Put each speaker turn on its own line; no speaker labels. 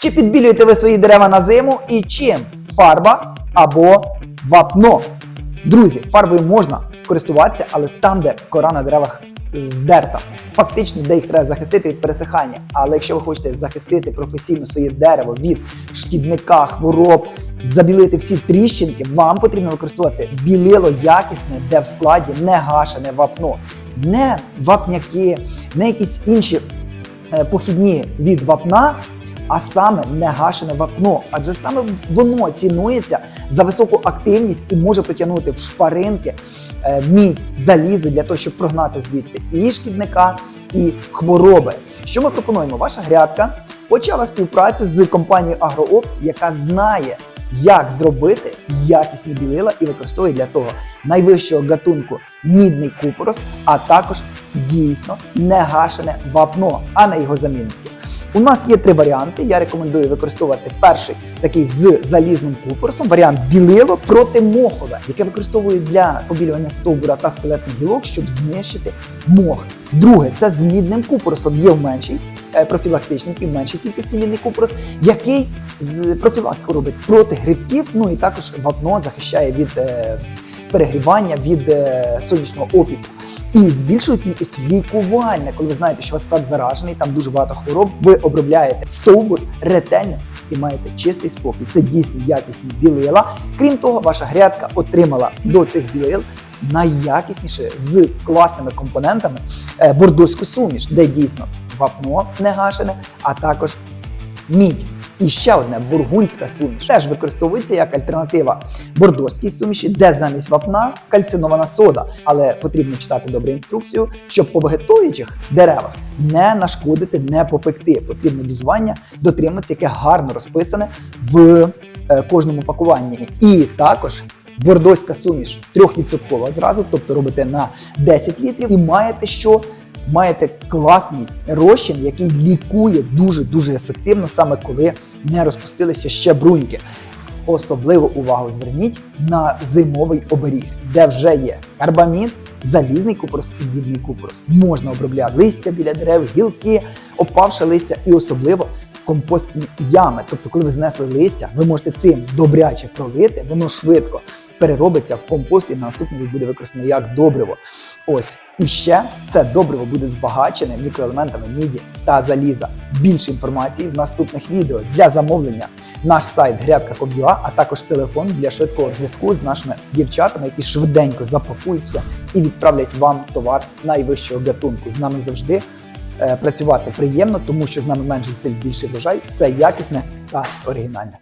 Чи підбілюєте ви свої дерева на зиму і чим? Фарба або вапно. Друзі, фарбою можна користуватися, але там, де кора на деревах здерта. Фактично, де їх треба захистити від пересихання. Але якщо ви хочете захистити професійно своє дерево від шкідника, хвороб, забілити всі тріщинки, вам потрібно використовувати білило якісне, де в складі не гашене вапно, не вапняки, не якісь інші е, похідні від вапна, а саме негашене вапно, адже саме воно цінується за високу активність і може потягнути в шпаринки е, мідь, залізо для того, щоб прогнати звідти і шкідника, і хвороби. Що ми пропонуємо? Ваша грядка почала співпрацю з компанією Агроопт, яка знає, як зробити якісні білила і використовує для того найвищого гатунку мідний купорос, а також дійсно негашене вапно, а не його замінники. У нас є три варіанти. Я рекомендую використовувати перший такий з залізним купоросом, варіант білило проти мохове, яке використовують для побілювання стовбура та скелетних гілок, щоб знищити мох. Друге, це з мідним купоросом є в меншій е, профілактичній і в меншій кількості мідний купорос, який з профілактику робить проти грибків. Ну і також вапно захищає від е, перегрівання від е, сонячного опіку. І з більшою кількістю лікування, коли ви знаєте, що у вас сад заражений, там дуже багато хвороб, ви обробляєте стовбур ретельно і маєте чистий спокій. Це дійсно якісні білила. Крім того, ваша грядка отримала до цих білил найякісніше з класними компонентами е, бордоську суміш, де дійсно вапно не гашене, а також мідь. І ще одне бургундська суміш теж використовується як альтернатива бордоській суміші, де замість вапна кальцинована сода. Але потрібно читати добре інструкцію, щоб по вегетуючих деревах не нашкодити, не попекти. Потрібно дозування дотриматися, яке гарно розписане в е, кожному пакуванні. І також бордоська суміш 3% зразу, тобто робите на 10 літрів, і маєте що маєте класний розчин, який лікує дуже дуже ефективно, саме коли не розпустилися ще бруньки. Особливу увагу зверніть на зимовий оберіг, де вже є карбамід, залізний купорос і бідний купорос. Можна обробляти листя біля дерев, гілки, опавше листя і особливо компостні ями. Тобто, коли ви знесли листя, ви можете цим добряче пролити, воно швидко переробиться в компост і на наступний буде використано як добриво. Ось і ще це добриво буде збагачене мікроелементами міді та заліза. Більше інформації в наступних відео для замовлення. Наш сайт грядка.com.ua, а також телефон для швидкого зв'язку з нашими дівчатами, які швиденько запакуються і відправлять вам товар найвищого гатунку. З нами завжди е, працювати приємно, тому що з нами менше силь, більше врожай, все якісне та оригінальне.